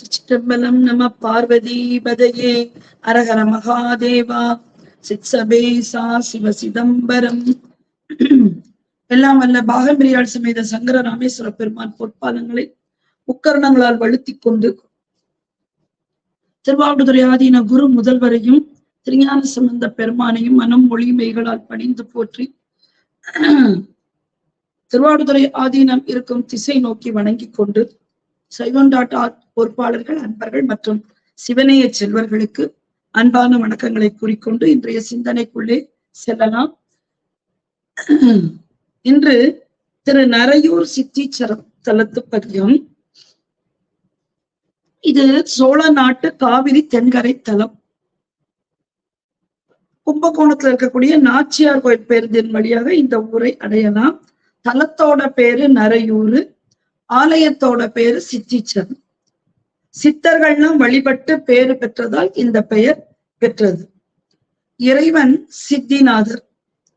சிற்றம்பலம் நம பார்வதி பதையே அரஹர மகாதேவா. சித்சபேசா சிவ சிதம்பரம். எல்லாம் வல்ல பாகம்பிரியால் சமேத சங்கர ராமேஸ்வர பெருமான் பொற்பாதங்களை முக்கரணங்களால் வழுத்தி கொண்டு திருவாவடுதுறை ஆதீன குரு முதல்வரையும் திருஞான சம்பந்த பெருமானையும் மனம் மொழிமைகளால் பணிந்து போற்றி திருவாவடுதுறை ஆதீனம் இருக்கும் திசை நோக்கி வணங்கிக் கொண்டு சைவன் டாட் ஆர் பொறுப்பாளர்கள் அன்பர்கள் மற்றும் சிவனைய செல்வர்களுக்கு அன்பான வணக்கங்களை கூறிக்கொண்டு இன்றைய சிந்தனைக்குள்ளே செல்லலாம். இன்று திரு நரையூர் சித்தீச்சரம் தலத்து பதியம் இது சோழ நாட்டு காவிரி தென்கரை தலம். கும்பகோணத்துல இருக்கக்கூடிய நாச்சியார் கோயில் பேருந்தின் வழியாக இந்த ஊரை அடையலாம். தலத்தோட பேரு நரையூரு ஆலயத்தோட பேரு சித்திச்சரம் சித்தர்கள்லாம் வழிபட்டு பேறு பெற்றதால் இந்த பெயர் பெற்றது. இறைவன் சித்திநாதர்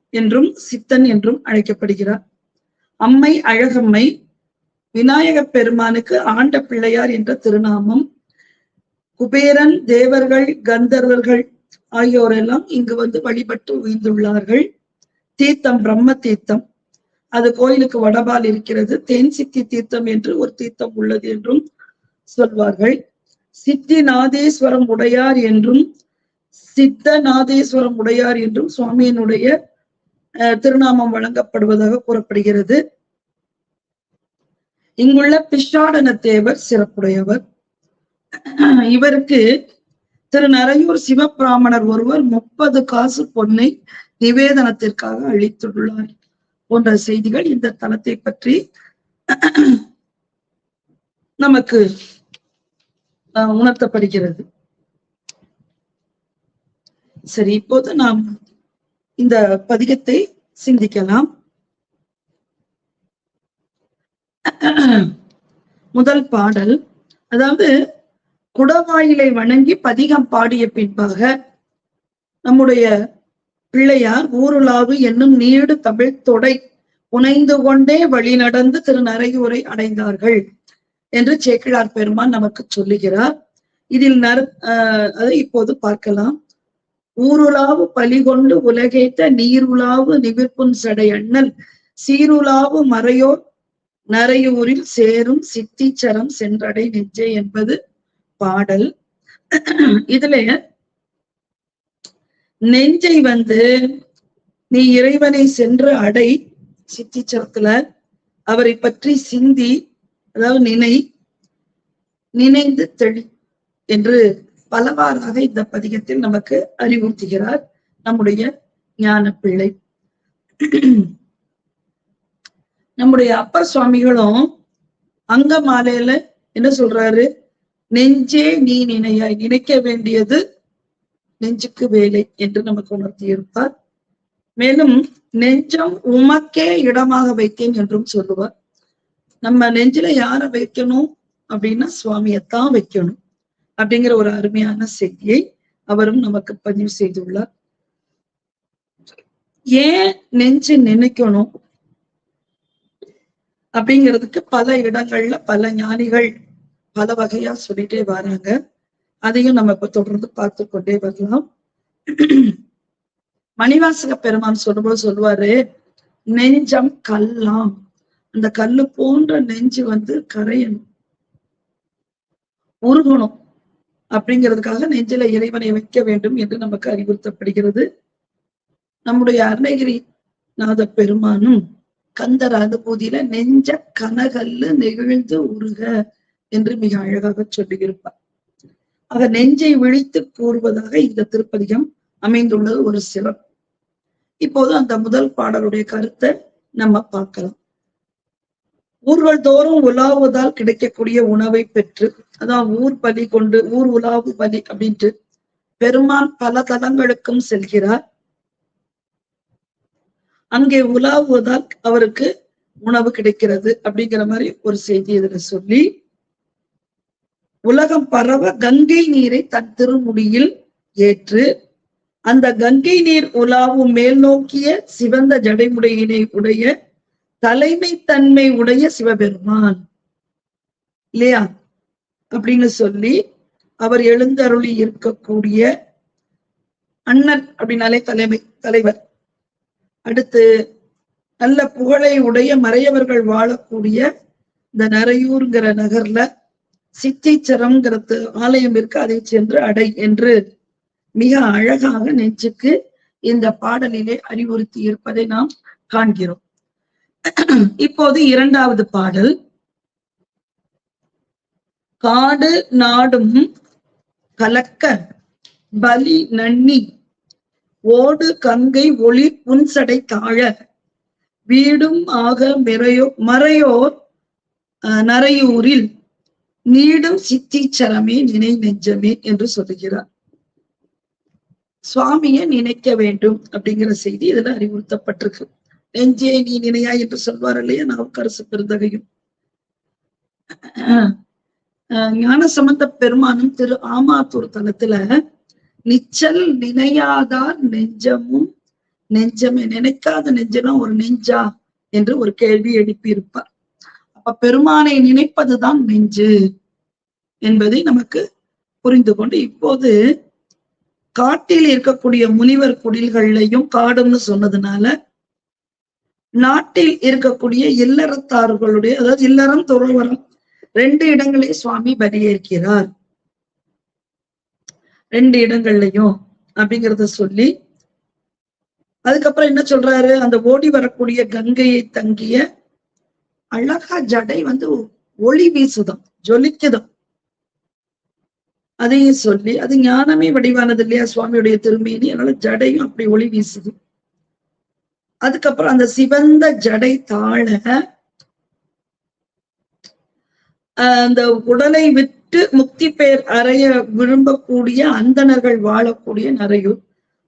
என்றும் சித்தன் என்றும் அழைக்கப்படுகிறார். அம்மை அழகம்மை விநாயக பெருமானுக்கு ஆண்ட பிள்ளையார் என்ற திருநாமம் குபேரன் தேவர்கள் கந்தர்வர்கள் ஆகியோரெல்லாம் இங்கு வந்து வழிபட்டு உயிர்ந்துள்ளார்கள். தீர்த்தம் பிரம்ம தீர்த்தம். அது கோயிலுக்கு வடபால் இருக்கிறது. தேன் சித்தி தீர்த்தம் என்று ஒரு தீர்த்தம் உள்ளது என்றும் சொல்வார்கள். சித்தி நாதேஸ்வரம் உடையார் என்றும் சித்த நாதேஸ்வரம் உடையார் என்றும் சுவாமியினுடைய திருநாமம் வழங்கப்படுவதாக கூறப்படுகிறது. இங்குள்ள பிஷாடன தேவர் சிறப்புடையவர். இவருக்கு திரு நரையூர் சிவபிராமணர் ஒருவர் முப்பது காசு பொன்னை நிவேதனத்திற்காக அளித்துள்ளார் போன்ற செய்திகள் இந்த தளத்தை பற்றி நமக்கு உணர்த்தப்படுகிறது. சரி இப்போது நாம் இந்த பதிகத்தை சிந்திக்கலாம். முதல் பாடல் அதாவது குடவாயிலை வணங்கி பதிகம் பாடிய பின்பாக நம்முடைய பிள்ளையார் ஊருலாவு என்னும் நீடு தமிழ் தொடை புனைந்து கொண்டே வழி நடந்து திருநரையூரை அடைந்தார்கள். என்று சேக்கிழார் பெருமான் நமக்கு சொல்லுகிறார். இதில் நர அதை இப்போது பார்க்கலாம். ஊருலாவு பலிகொண்டு உலகேத்த நீருலாவு நிவிர்ப்புன் சடை அண்ணல் சீருலாவு மறையோர் நரையூரில் சேரும் சித்திச்சரம் சென்றடை நெஞ்சே என்பது பாடல். இதுல நெஞ்சை வந்து நீ இறைவனை சென்று அடை சித்திச்சரத்துல அவரை பற்றி சிந்தி அதாவது நினை நினைந்து தெளி என்று பலவாறாக இந்த பதிகத்தில் நமக்கு அறிவுறுத்துகிறார் நம்முடைய ஞான பிள்ளை. நம்முடைய அப்பர் சுவாமிகளும் அங்க மாலையில என்ன சொல்றாரு? நெஞ்சே நீ நினையாய் நினைக்க வேண்டியது நெஞ்சுக்கு வேலை என்று நமக்கு உணர்த்தி இருப்பார் மேலும் நெஞ்சம் உமக்கே இடமாக வைத்தேன் என்றும் சொல்லுவார். நம்ம நெஞ்சில யார வைக்கணும் அப்படின்னா சுவாமியத்தான் வைக்கணும் அப்படிங்கிற ஒரு அருமையான செய்தியை அவரும் நமக்கு பதிவு செய்துள்ளார். ஏன் நெஞ்சு நினைக்கணும்? அப்படிங்கிறதுக்கு பல இடங்கள்ல பல ஞானிகள் பல வகையா சொல்லிட்டே வராங்க. அதையும் நம்ம இப்ப தொடர்ந்து பார்த்து கொண்டே வரலாம். மணிவாசக பெருமான் சொல்லும்போது சொல்லுவாரு நெஞ்சம் கல்லாம். அந்த கல்லு போன்ற நெஞ்சு வந்து கரையணும். உருகணும். அப்படிங்கிறதுக்காக நெஞ்சில இறைவனை வைக்க வேண்டும் என்று நமக்கு அறிவுறுத்தப்படுகிறது. நம்முடைய அருணகிரி நாத பெருமானும் கந்தர் அனுபூதியில நெஞ்ச கனகல்லு நெகிழ்ந்து உருக என்று மிக அழகாக சொல்லியிருப்பார். ஆக நெஞ்சை விழித்து கூறுவதாக இந்த திருப்பதிகம் அமைந்துள்ளது ஒரு சிறப்பு. இப்போது அந்த முதல் பாடலுடைய கருத்தை நம்ம பார்க்கலாம். ஊர்கள் தோறும் உலாவுதால் கிடைக்கக்கூடிய உணவை பெற்று அதான் ஊர் பலி கொண்டு ஊர் உலாவு பலி அப்படின்ட்டு பெருமான் பல தலங்களுக்கும் செல்கிறார். அங்கே உலாவுவதால் அவருக்கு உணவு கிடைக்கிறது அப்படிங்கிற மாதிரி ஒரு செய்தி இதுல சொல்லி உலகம் பரவ கங்கை நீரை தன் திருமுடியில் ஏற்று அந்த கங்கை நீர் உலாவும் மேல் நோக்கிய சிவந்த ஜடைமுடையினை உடைய தலைமை தன்மை உடைய சிவபெருமான். இல்லையா? அப்படின்னு சொல்லி அவர் எழுந்தருளி இருக்கக்கூடிய அண்ணன் அப்படின்னாலே தலைமை தலைவர். அடுத்து நல்ல புகழை உடைய மறையவர்கள் வாழக்கூடிய இந்த நரையூர்ங்கிற நகர்ல சித்திச்சரம்ங்கிறது ஆலயம் இருக்கு. அதை சென்று அடை என்று மிக அழகாக நெஞ்சுக்கு இந்த பாடலிலே அறிவுறுத்தி இருப்பதை நாம் காண்கிறோம். இப்போது இரண்டாவது பாடல். காடு நாடும் கலக்க பலி நன்னி ஓடு கங்கை ஒளி புன்சடை தாழ வீடும் ஆக மிறையோ மறையோர் நரையூரில் நீடும் சித்திச்சரமே நினை நெஞ்சமே என்று சொல்லுகிறார். சுவாமியை நினைக்க வேண்டும் அப்படிங்கிற செய்தி இதுல அறிவுறுத்தப்பட்டிருக்கு. நெஞ்சே நீ நினையா என்று சொல்வார் இல்லையா? நாவுக்கரசு பெருந்தகையும். ஞான சம்பந்த பெருமானும் திரு ஆமாத்தூர் தலத்துல நிச்சல் நினையாதார் நெஞ்சமும் நெஞ்சமே நினைக்காத நெஞ்சனா ஒரு நெஞ்சா என்று ஒரு கேள்வி எழுப்பியிருப்பார். அப்ப பெருமானை நினைப்பதுதான் நெஞ்சு என்பதை நமக்கு புரிந்து கொண்டு இப்போது காட்டில் இருக்கக்கூடிய முனிவர் குடில்கள்லையும் காடுன்னு சொன்னதுனால நாட்டில் இருக்கக்கூடிய இல்லறத்தார்களுடைய அதாவது இல்லறம் துறவரம் ரெண்டு இடங்களையும் சுவாமி பலியேற்கிறார். ரெண்டு இடங்கள்லயும் அப்படிங்கிறத சொல்லி அதுக்கப்புறம் என்ன சொல்றாரு? அந்த ஓடி வரக்கூடிய கங்கையை தங்கிய அழகா ஜடை வந்து ஒளி வீசுதம் ஜொலிக்குதம். அதையும் சொல்லி அது ஞானமே வடிவானது இல்லையா சுவாமியுடைய திரும்பின்னு அதனால ஜடையும் அப்படி ஒளி வீசுது. அதுக்கப்புறம் அந்த சிவந்த ஜடை தாழ அந்த உடலை விட்டு முக்தி பெயர் அறைய விரும்பக்கூடிய அந்தணர்கள் வாழக்கூடிய நிறையூர்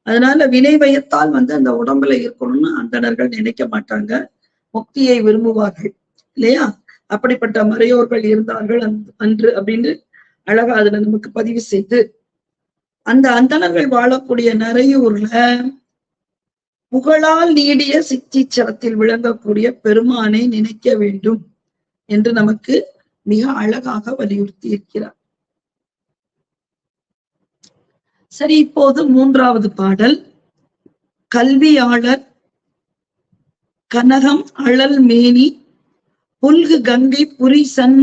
அதனால வினை வயத்தால் வந்து அந்த உடம்புல இருக்கணும்னு அந்தணர்கள் நினைக்க மாட்டாங்க. முக்தியை விரும்புவார்கள். இல்லையா? அப்படிப்பட்ட மறையோர்கள் இருந்தார்கள் அன்று அப்படின்னு அழகா அதுல நமக்கு பதிவு செய்து அந்த அந்தணர்கள் வாழக்கூடிய நிறையூர்ல புகழால் நீடிய சித்தீச்சரத்தில் விளங்கக்கூடிய பெருமானை நினைக்க வேண்டும் என்று நமக்கு மிக அழகாக வலியுறுத்தி இருக்கிறார். சரி இப்போது மூன்றாவது பாடல். கல்வியாளர் கனகம் அழல் மேனி புல்கு கங்கை புரி சன்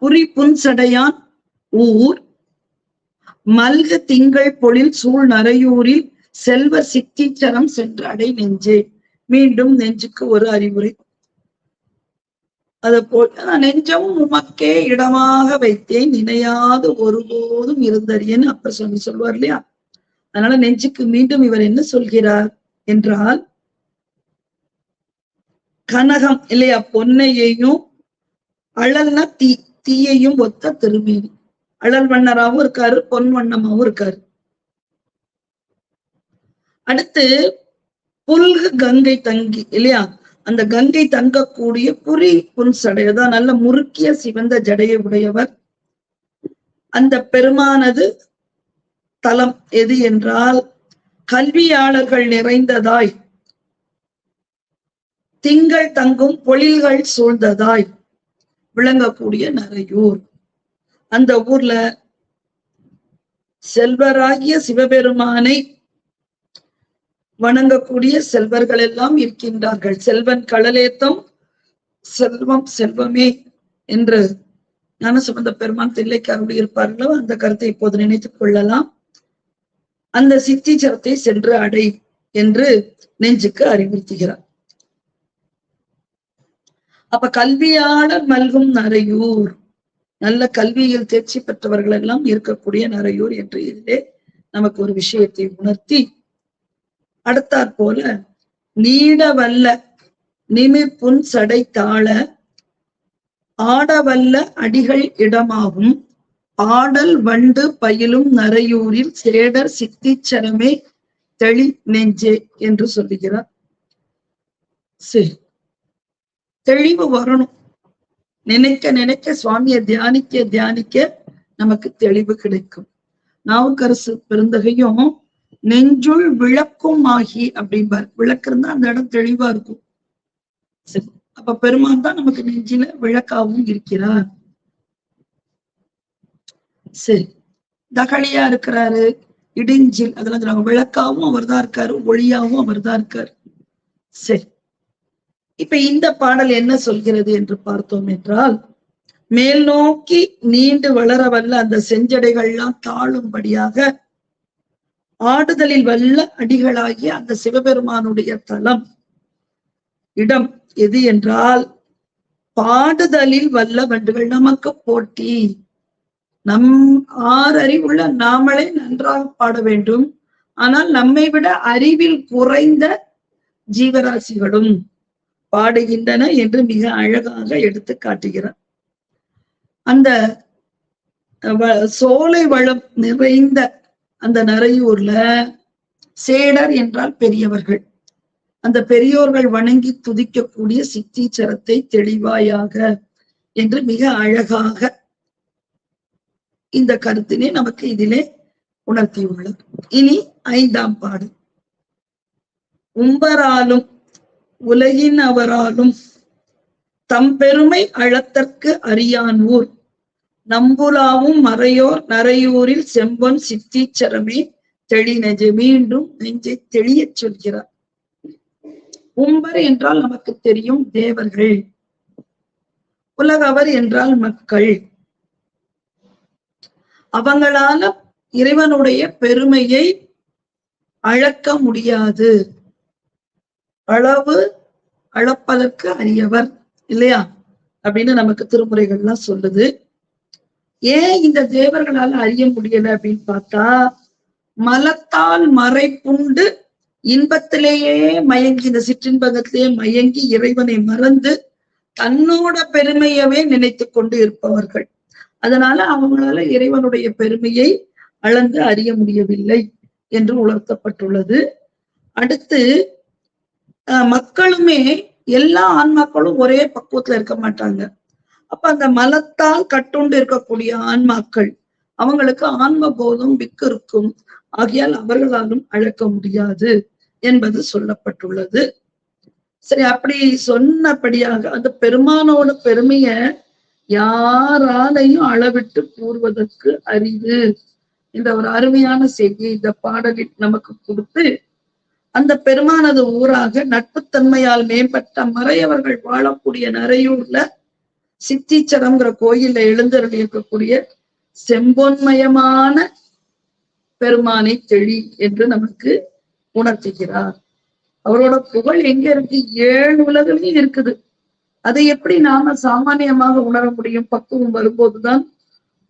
புரி புன்சடையான் ஊர். மல்கு திங்கள் பொழில் சூழ் நரையூரில் செல்வ சித்திச்சரம் சென்று அடை நெஞ்சே. மீண்டும் நெஞ்சுக்கு ஒரு அறிவுரை. அதை போல் நான் நெஞ்சமும் உமக்கே இடமாக வைத்தேன். நினையாது ஒருபோதும் இருந்தறியன்னு அப்ப சொல்லி சொல்வார் இல்லையா? அதனால நெஞ்சுக்கு மீண்டும் இவர் என்ன சொல்கிறார் என்றால் கனகம் இல்லையா? பொன்னையையும் அழல்னா தீ தீயையும் ஒத்த திருமேனி. அழல் வண்ணராகவும் இருக்காரு பொன் வண்ணமாவும் இருக்காரு. அடுத்து புல்கு கங்கை தங்கி இல்லையா? அந்த கங்கை தங்கக்கூடிய புரி புன் சடையதான் நல்ல முறுக்கிய சிவந்த ஜடையை உடையவர். அந்த பெருமானது தலம் எது என்றால் கல்வியாளர்கள் நிறைந்ததாய் திங்கள் தங்கும் பொழில்கள் சூழ்ந்ததாய் விளங்கக்கூடிய நரையூர் அந்த ஊர்ல செல்வராகிய சிவபெருமானை வணங்கக்கூடிய செல்வர்கள் எல்லாம் இருக்கின்றார்கள். செல்வன் கடலேத்தம் செல்வம் செல்வமே என்று ஞானசம்பந்த பெருமான் தில்லைக்காரோடு இருப்பார்களோ அந்த கருத்தை இப்போது நினைத்துக் கொள்ளலாம். அந்த சித்தி சரத்தை சென்று அடை என்று நெஞ்சுக்கு அறிவுறுத்துகிறார். அப்ப கல்வியாளர் மல்கும் நரையூர் நல்ல கல்வியில் தேர்ச்சி பெற்றவர்கள் எல்லாம் இருக்கக்கூடிய நரையூர் என்று இதிலே நமக்கு ஒரு விஷயத்தை உணர்த்தி அடுத்தாற் போல நீடவல்ல நிமிப்புன் சடை தாழ ஆடவல்ல அடிகள் இடமாகும். ஆடல் வண்டு பயிலும் நரையூரில் சேடர் சித்திச்சரமே தெளி நெஞ்சே என்று சொல்லுகிறார். சரி. தெளிவு வரணும். நினைக்க நினைக்க சுவாமியை தியானிக்க தியானிக்க நமக்கு தெளிவு கிடைக்கும். நாவுக்கரசு பெருந்தகையும் நெஞ்சுள் விளக்கும் ஆகி அப்படிம்பார். விளக்கு இருந்தா அந்த இடம் தெளிவா இருக்கும். சரி அப்ப பெருமான் தான் நமக்கு நெஞ்சில விளக்காவும் இருக்கிறார். சரி. தகழியா இருக்கிறாரு. இடிஞ்சில் அதெல்லாம் சொல்றாங்க விளக்காவும் அவர்தான் இருக்காரு. ஒளியாவும் அவர்தான் இருக்காரு. சரி. இப்ப இந்த பாடல் என்ன சொல்கிறது என்று பார்த்தோம் என்றால் மேல் நோக்கி நீண்டு வளர வல்ல அந்த செஞ்சடைகள்லாம் தாழும்படியாக ஆடுதலில் வல்ல அடிகளாகிய அந்த சிவபெருமானுடைய தலம். இடம் எது என்றால் பாடுதலில் வல்ல வண்டுகள் நமக்கு போட்டி. நம் ஆறறிவுள்ள நாமளே நன்றாக பாட வேண்டும். ஆனால் நம்மை விட அறிவில் குறைந்த ஜீவராசிகளும் பாடுகின்றன என்று மிக அழகாக எடுத்து காட்டுகிறார். அந்த வ- சோலை வளம் நிறைந்த அந்த நரையூர்ல சேடர் என்றால் பெரியவர்கள். அந்த பெரியோர்கள் வணங்கி துதிக்கக்கூடிய சித்தீச்சரத்தை தெளிவாயாக என்று மிக அழகாக இந்த கருத்தினை நமக்கு இதிலே உணர்த்தியுள்ளது. இனி ஐந்தாம் பாடல். உம்பராலும் உலகின் அவராலும் தம் பெருமை அளத்தற்கு அறியான் ஊர் நம்புலாவும் மறையோர் நரையூரில் செம்பொன் சித்தீச்சரமே தெளி மீண்டும் நெஞ்சை தெளியச் சொல்கிறார். உம்பர் என்றால் நமக்கு தெரியும் தேவர்கள். உலகவர் என்றால் மக்கள். அவங்களால இறைவனுடைய பெருமையை அளக்க முடியாது. அளவு அளப்பதற்கு அறியவர் இல்லையா? அப்படின்னு நமக்கு திருமுறைகள்லாம் சொல்லுது. ஏன் இந்த தேவர்களால அறிய முடியல அப்படின்னு பார்த்தா மலத்தால் மறைப்புண்டு இன்பத்திலேயே மயங்கி இந்த சிற்றின்பகத்திலேயே மயங்கி இறைவனை மறந்து தன்னோட பெருமையவே நினைத்து கொண்டு இருப்பவர்கள். அதனால அவங்களால இறைவனுடைய பெருமையை அளந்து அறிய முடியவில்லை என்று உணர்த்தப்பட்டுள்ளது. அடுத்து மக்களுமே எல்லா ஆன்மாக்களும் ஒரே பக்குவத்துல இருக்க மாட்டாங்க. அப்ப அந்த மலத்தால் கட்டுண்டு இருக்கக்கூடிய ஆன்மாக்கள் அவங்களுக்கு ஆன்ம போதம் விக்கு இருக்கும் ஆகையால் அவர்களாலும் அழக்க முடியாது என்பது சொல்லப்பட்டுள்ளது. சரி அப்படி சொன்னபடியாக அந்த பெருமானோட பெருமைய யாராலையும் அளவிட்டு கூறுவதற்கு அரிது இந்த ஒரு அருமையான செய்தியை இந்த பாடலில் நமக்கு கொடுத்து அந்த பெருமானது ஊராக நட்புத்தன்மையால் மேம்பட்ட மறையவர்கள் வாழக்கூடிய நரையூர்ல சித்திச்சரம்ங்கிற கோயில்ல எழுந்தருள் இருக்கக்கூடிய செம்பொன்மயமான பெருமானை தெளி என்று நமக்கு உணர்த்துகிறார். அவரோட புகழ் எங்க இருக்கு? ஏழு உலகிலையும் இருக்குது. அதை எப்படி நாம சாமானியமாக உணர முடியும்? பக்குவம் வரும்போதுதான்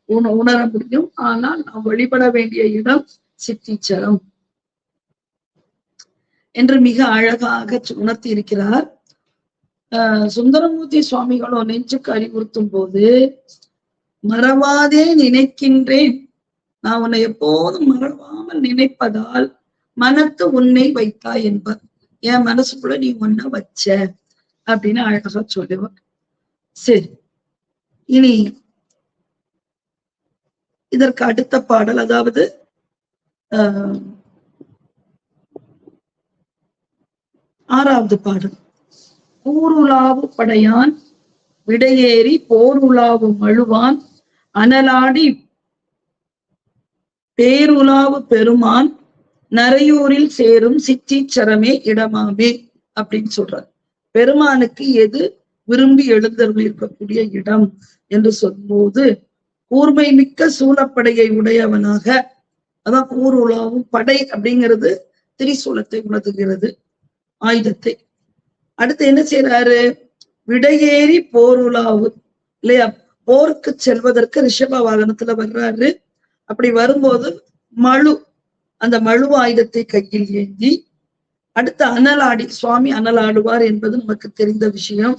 உண உணர முடியும். ஆனால் நாம் வழிபட வேண்டிய இடம் சித்திச்சரம் என்று மிக அழகாக உணர்த்தி இருக்கிறார் சுந்தரமூர்த்தி சுவாமிகளும் நெஞ்சுக்கு அறிவுறுத்தும் போது மறவாதே நினைக்கின்றேன். நான் உன்னை எப்போதும் மறவாமல் நினைப்பதால் மனத்து உன்னை வைத்தாய் என்பார். என் மனசுக்குள்ள நீ ஒன்ன வச்ச அப்படின்னு அழகா சொல்லுவார் சரி. இனி இதற்கு அடுத்த பாடல் அதாவது ஆஹ் ஆறாவது பாடல். கூருலாவு படையான் விடையேறி போருலாவு மழுவான் அனலாடி பேருலாவு பெருமான் நரையூரில் சேரும் சித்தீச்சரமே இடமாமே அப்படின்னு சொல்றார். பெருமானுக்கு எது விரும்பி எழுந்தர்கள் இருக்கக்கூடிய இடம் என்று சொல்லும்போது கூர்மை மிக்க சூழப்படையை உடையவனாக அதான் கூருலாவும் படை அப்படிங்கிறது திரிசூலத்தை உணர்த்துகிறது ஆயுதத்தை. அடுத்து என்ன செய்யறாரு விடையேறி போருலாவு இல்லையா? போருக்கு செல்வதற்கு ரிஷப வாகனத்துல வர்றாரு. அப்படி வரும்போது மழு அந்த மழு ஆயுதத்தை கையில் ஏந்தி அடுத்து அனலாடி சுவாமி அனலாடுவார் என்பது நமக்கு தெரிந்த விஷயம்.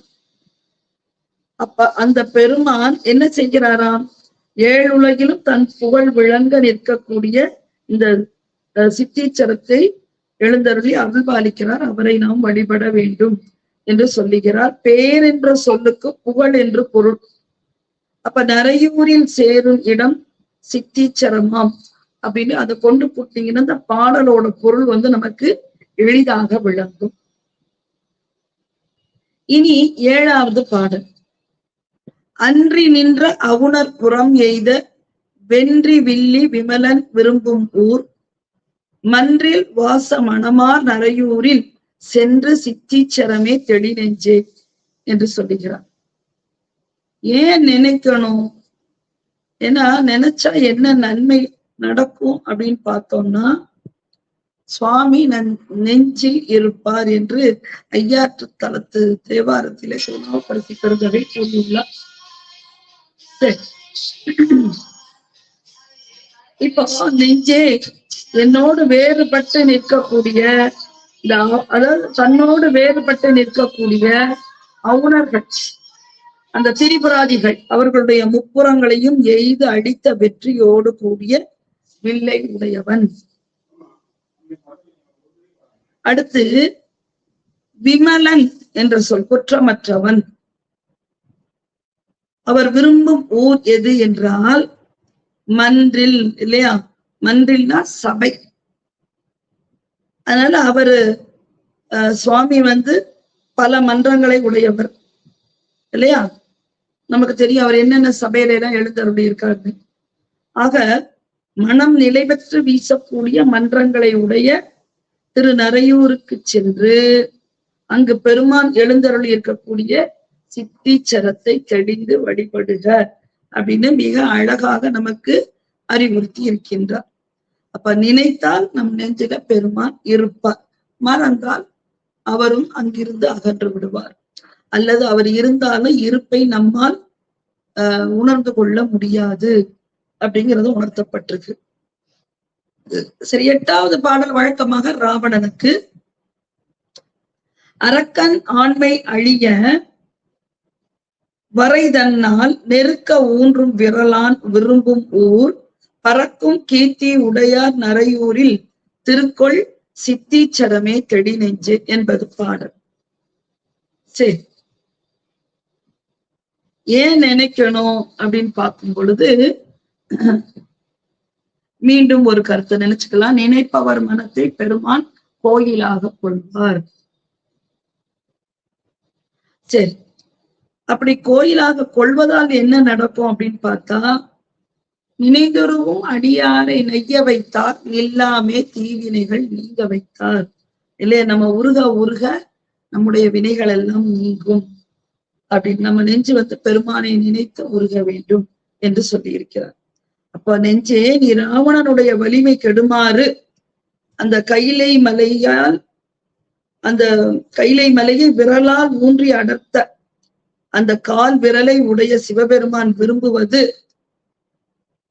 அப்ப அந்த பெருமான் என்ன செய்கிறாராம்? ஏழுலகிலும் தன் புகழ் விளங்க நிற்கக்கூடிய இந்த அஹ், சித்தீச்சரத்தை எழுந்தருளி அருள்பாலிக்கிறார் அவரை நாம் வழிபட வேண்டும் என்று சொல்லுகிறார். பேர் என்ற சொல்லுக்கு புகழ் என்று பொருள். அப்ப நரையூரில் சேரும் இடம் சித்திச்சரமாம் அப்படின்னு அதை கொண்டு போட்டீங்கன்னா அந்த பாடலோட பொருள் வந்து நமக்கு எளிதாக விளங்கும். இனி ஏழாவது பாடல். அன்றி நின்ற அவுணர் புறம் எய்த வென்றி வில்லி விமலன் விரும்பும் ஊர் மன்றில் வாச மணமார் நரையூரில் சென்று சித்திச்சரமே தெளி நெஞ்சே என்று சொல்லுகிறார். ஏன் நினைக்கணும்? ஏன்னா நினைச்சா என்ன நன்மை நடக்கும் அப்படின்னு பார்த்தோம்னா சுவாமி நன் நெஞ்சில் இருப்பார் என்று ஐயாற்று தலத்து தேவாரத்திலே சுனாவப்படுத்தி பெறுதவை கூறியுள்ளார். சரி. இப்போ நெஞ்சே என்னோடு வேறுபட்டு நிற்கக்கூடிய இந்த அதாவது தன்னோடு வேறுபட்டு நிற்கக்கூடிய அவுணர்கள் அந்த திரிபுராதிகள் அவர்களுடைய முப்புறங்களையும் எய்து அடித்த வெற்றியோடு கூடிய வில்லை உடையவன். அடுத்து விமலன் என்ற சொல் குற்றமற்றவன். அவர் விரும்பும் ஊர் எது என்றால் மன்றில் இல்லையா? மன்றில்னா சபை. அதனால அவரு சுவாமி வந்து பல மன்றங்களை உடையவர். இல்லையா? நமக்கு தெரியும் அவர் என்னென்ன சபையில எல்லாம் எழுந்தருளி இருக்காரு ஆக மனம் நிலை பெற்று வீசக்கூடிய மன்றங்களை உடைய திரு நரையூருக்கு சென்று அங்கு பெருமான் எழுந்தருளி இருக்கக்கூடிய சித்திச்சரத்தை தெளிந்து வழிபடுக அப்படின்னு மிக அழகாக நமக்கு அறிவுறுத்தி இருக்கின்றார் அப்ப நினைத்தால் நம் நெஞ்சில பெருமான் இருப்பார். மறந்தால் அவரும் அங்கிருந்து அகன்று விடுவார். அல்லது அவர் இருந்தாலும் இருப்பை நம்மால் அஹ் உணர்ந்து கொள்ள முடியாது. அப்படிங்கிறது உணர்த்தப்பட்டிருக்கு. சரி எட்டாவது பாடல் வழக்கமாக ராவணனுக்கு அரக்கன் ஆண்மை அழிய வரைதன்னால் நெருக்க ஊன்றும் விரலான் விரும்பும் ஊர் பறக்கும் கீர்த்தி உடையார் நரையூரில் திருக்கொள் சடமே தெடி நெஞ்சு என்பது பாடல். சரி. ஏன் நினைக்கணும் அப்படின்னு பார்க்கும் பொழுது மீண்டும் ஒரு கருத்தை நினைச்சுக்கலாம். நினைப்பவர் மனத்தை பெருமான் கோயிலாக கொள்வார். சரி. அப்படி கோயிலாக கொள்வதால் என்ன நடக்கும் அப்படின்னு பார்த்தா நினைந்தொருவும் அடியாரை நெய்ய வைத்தார். எல்லாமே தீவினைகள் நீங்க வைத்தார். இல்லையா? நம்ம உருக உருக நம்முடைய வினைகள் எல்லாம் நீங்கும். அப்படின்னு நம்ம நெஞ்சு வந்து பெருமானை நினைத்து உருக வேண்டும் என்று சொல்லி இருக்கிறார் அப்ப நெஞ்சே நீ ராவணனுடைய வலிமை கெடுமாறு அந்த கைலை மலையால் அந்த கைலை மலையை விரலால் ஊன்றி அடர்த்த அந்த கால் விரலை உடைய சிவபெருமான் விரும்புவது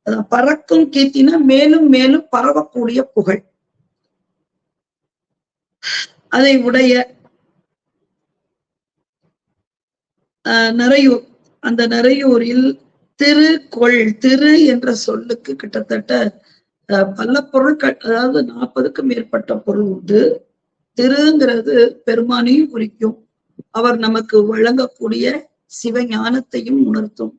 அதான் பறக்கும் கீர்த்தினா மேலும் மேலும் பரவக்கூடிய புகழ். அதை உடைய நிறையூர் நரையூர் அந்த நரையூரில் திரு கொள் திரு என்ற சொல்லுக்கு கிட்டத்தட்ட ஆஹ் பல பொருட்கள் அதாவது நாற்பதுக்கும் மேற்பட்ட பொருள் உண்டு. திருங்கிறது பெருமானையும் குறிக்கும். அவர் நமக்கு வழங்கக்கூடிய சிவஞானத்தையும் உணர்த்தும்.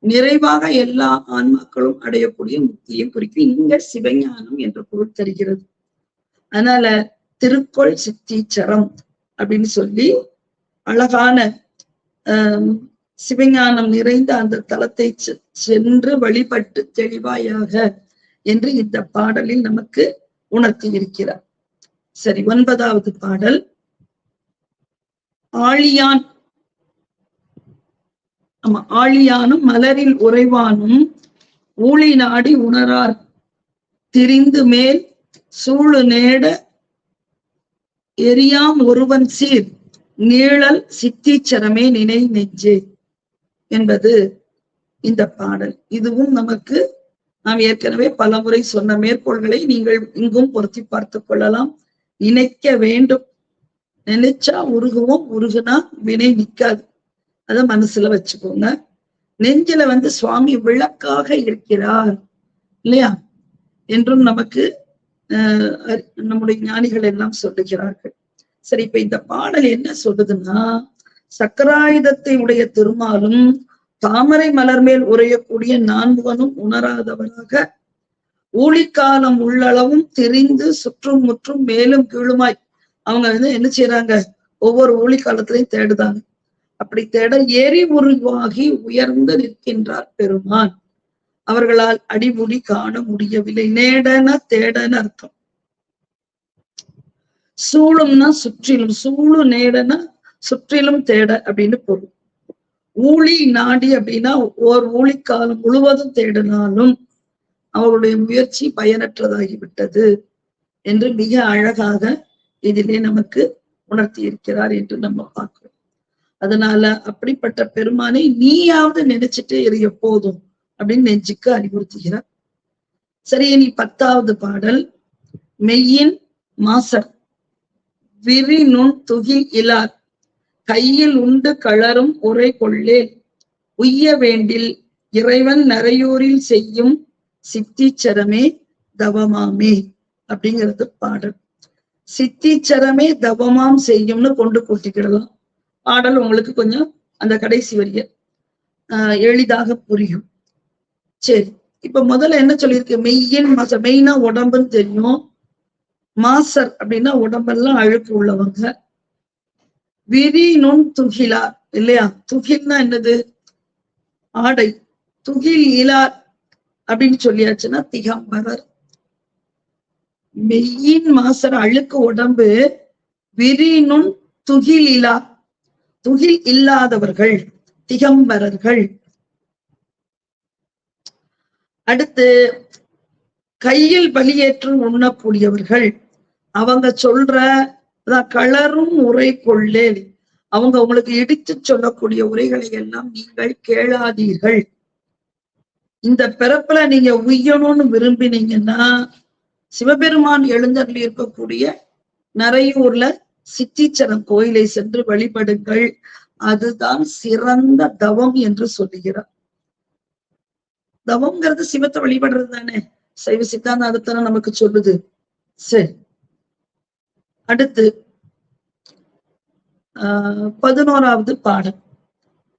நிறைவாக எல்லா ஆன்மாக்களும் அடையக்கூடிய முக்தியை குறிக்கும் இங்க சிவஞானம் என்ற பொருள் தருகிறது. அதனால திருக்கொள் சித்தீச்சரம் அப்படின்னு சொல்லி அழகான ஆஹ் சிவஞானம் நிறைந்த அந்த தலத்தை செ- சென்று வழிபட்டு தெளிவாயாக என்று இந்த பாடலில் நமக்கு உணர்த்தி இருக்கிறார். சரி ஒன்பதாவது பாடல். ஆழியான் ஆமா ஆழியானும் மலரில் உறைவானும் ஊழி நாடி உணரார். திரிந்து மேல் சூழு நேட எரியாம் ஒருவன் சீர். நீழல் சித்தீச்சரமே நினை நெஞ்சே என்பது இந்த பாடல். இதுவும் நமக்கு நாம் ஏற்கனவே பலமுறை சொன்ன மேற்கோள்களை நீங்கள் இங்கும் பொருத்தி பார்த்து கொள்ளலாம். நினைக்க வேண்டும். நினைச்சா உருகுவோம் உருகுனா வினை நிக்காது. அத மனசுல வச்சுக்கோங்க. நெஞ்சில வந்து சுவாமி விளக்காக இருக்கிறார். இல்லையா? என்றும் நமக்கு அஹ் நம்முடைய ஞானிகள் எல்லாம் சொல்லுகிறார்கள். சரி இப்ப இந்த பாடல் என்ன சொல்லுதுன்னா சக்கராயுதத்தை உடைய திருமாலும் தாமரை மலர் மேல் உரையக்கூடிய நான்முகனும் உணராதவராக ஊழிக்காலம் உள்ளளவும் திரிந்து சுற்றும் முற்றும் மேலும் கீழுமாய். அவங்க வந்து என்ன செய்யறாங்க ஒவ்வொரு ஊழிக்காலத்திலையும் தேடுதாங்க அப்படி தேட எரி உருவாகி உயர்ந்து நிற்கின்றார் பெருமான். அவர்களால் அடிமுடி காண முடியவில்லை. நேடன தேடன அர்த்தம். சூழும்னா சுற்றிலும் சூழு நேடன சுற்றிலும் தேட அப்படின்னு பொருள். ஊழி நாடி அப்படின்னா ஓர் ஊழிக்காலம் முழுவதும் தேடினாலும் அவருடைய முயற்சி பயனற்றதாகிவிட்டது என்று மிக அழகாக இதிலே நமக்கு உணர்த்தி இருக்கிறார் என்று நம்ம பார்க்கிறோம். அதனால அப்படிப்பட்ட பெருமானை நீயாவது நினைச்சிட்டே இரு எப்போதும் அப்படின்னு நெஞ்சுக்கு அறிவுறுத்துகிறார். சரி இனி பத்தாவது பாடல். மெய்யின் மாசர் விரி நுண் துகில் இலார் கையில் உண்டு கலரும் உரை கொள்ளேல் உய்ய வேண்டில் இறைவன் நரையூரில் செய்யும் சித்திச்சரமே தவமாமே அப்படிங்கிறது பாடல். சித்திச்சரமே தவமாம் செய்யும்னு கொண்டு கூட்டிக்கிடலாம். பாடல் உங்களுக்கு கொஞ்சம் அந்த கடைசி வரிய ஆஹ் எளிதாக புரியும். சரி இப்ப முதல்ல என்ன சொல்லியிருக்கு? மெய்யின் மாச மெய்னா உடம்புன்னு தெரியும். மாசர் அப்படின்னா உடம்பெல்லாம் அழுக்கு உள்ளவங்க. விரி நுண் துகிலா இல்லையா? துகில்னா என்னது? ஆடை. துகில் இலார் அப்படின்னு சொல்லியாச்சுன்னா திகம்பரர். மெய்யின் மாசர் அழுக்கு உடம்பு விரினும் துகில் துகில் இல்லாதவர்கள் திகம்பரர்கள். அடுத்து கையில் பலியேற்று உண்ணக்கூடியவர்கள். அவங்க சொல்ற கலரும் உரை கொள்ளேன் அவங்க உங்களுக்கு இடித்து சொல்லக்கூடிய உரைகளை எல்லாம் நீங்கள் கேளாதீர்கள். இந்த பிறப்புல நீங்க உய்யணும்னு விரும்பினீங்கன்னா சிவபெருமான் எழுந்தருளி இருக்கக்கூடிய நரையூர்ல சித்திச்சரம் கோயிலை சென்று வழிபடுங்கள். அதுதான் சிறந்த தவம் என்று சொல்லுகிறார். தவம்ங்கிறது சிவத்தை வழிபடுறது தானே? சைவ சித்தாந்தத்தனம் நமக்கு சொல்லுது. சரி. அடுத்து ஆஹ் பதினோராவது பாடம்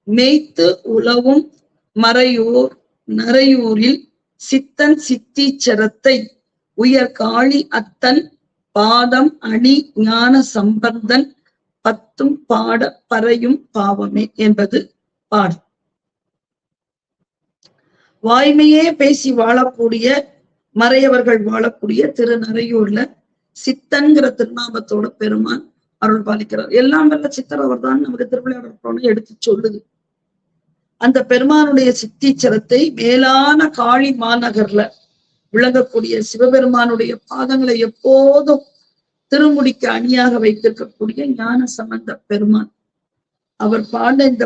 மேய்த்து உலவும் மறையூர் நரையூரில் சித்தன் சித்தீச்சரத்தை உயர் காளி அத்தன் பாதம் அணி ஞான சம்பந்தன் பத்தும் பாட பறையும் பாவமே என்பது பாடம். வாய்மையே பேசி வாழக்கூடிய மறையவர்கள் வாழக்கூடிய திருநறையூர்ல சித்தன்கிற திருநாமத்தோட பெருமான் அருள் பாலிக்கிறார். எல்லாம் வல்ல சித்தர் அவர் தான் நமக்கு திருவிளையாடல் எடுத்து சொல்லுது. அந்த பெருமானுடைய சித்தீச்சரத்தை மேலான காளி மாநகர்ல விளங்கக்கூடிய சிவபெருமானுடைய பாதங்களை எப்போதும் திருமுடிக்கு அணியாக வைத்திருக்கக்கூடிய ஞான சம்பந்த பெருமான். அவர் பாட இந்த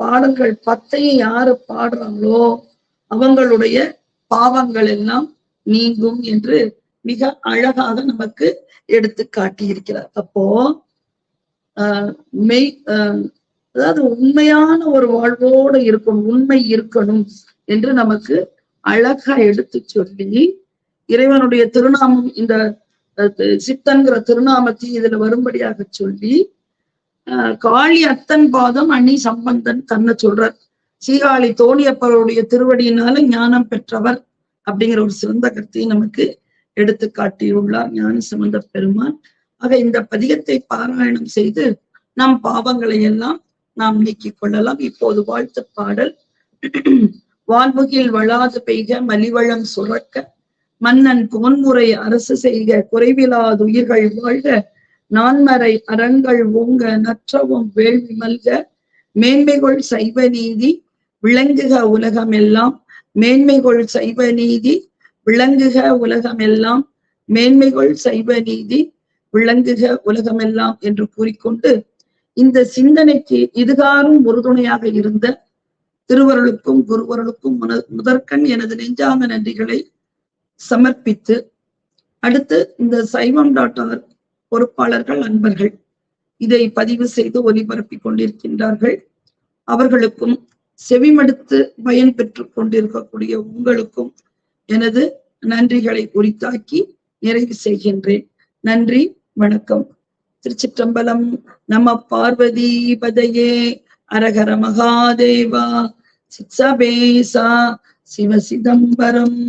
பாடல்கள் பத்தையும் யாரு பாடுறாங்களோ அவங்களுடைய பாவங்கள் எல்லாம் நீங்கும் என்று மிக அழகாக நமக்கு எடுத்து காட்டியிருக்கிறார். அப்போ ஆஹ் மெய் அதாவது உண்மையான ஒரு வாழ்வோடு இருக்கணும் உண்மை இருக்கணும் என்று நமக்கு அழகா எடுத்து சொல்லி இறைவனுடைய திருநாமம் இந்த சித்தன்கிற திருநாமத்தை இதுல வரும்படியாக சொல்லி காளி அத்தன் பாதம் அணி சம்பந்தன் தன்னை சொல்றார். சீகாழி தோணியப்பருடைய திருவடியினால ஞானம் பெற்றவர் அப்படிங்கிற ஒரு சிறந்த கருத்தை நமக்கு எடுத்து காட்டியுள்ளார் ஞான சம்பந்த பெருமான். ஆக இந்த பதிகத்தை பாராயணம் செய்து நம் பாவங்களை எல்லாம் நாம் நீக்கிக் கொள்ளலாம். இப்போது வாழ்த்து பாடல். வான்முகில் வளாது பெய்க மலிவளம் சுரக்க மன்னன் போன்முறை அரசு செய்க குறைவிலாது உயிர்கள் வாழ்க நான்மறை அறங்கள் ஓங்க நற்றவும் வேள்வி மல்க மேன்மைகள் சைவ நீதி விளங்குக உலகமெல்லாம் மேன்மைகள் சைவ நீதி விளங்குக உலகமெல்லாம் மேன்மைகள் சைவ நீதி விளங்குக உலகமெல்லாம் என்று கூறிக்கொண்டு இந்த சிந்தனைக்கு இதுகாரும் உறுதுணையாக இருந்த திருவருளுக்கும் குருவருளுக்கும் முதற்கண் எனது நெஞ்சாங்க நன்றிகளை சமர்ப்பித்து அடுத்து இந்த சைவம் டாட் ஆர் பொறுப்பாளர்கள் அன்பர்கள் இதை பதிவு செய்து ஒலிபரப்பிக் கொண்டிருக்கின்றார்கள். அவர்களுக்கும் செவிமடுத்து பயன் பெற்றுக் கொண்டிருக்கக்கூடிய உங்களுக்கும் எனது நன்றிகளை உரித்தாக்கி நிறைவு செய்கின்றேன். நன்றி வணக்கம். திருச்சிற்றம்பலம் நம பார்வதி பதையே. அரகர மகாதேவா சித்சபேசா சிவ சிதம்பரம்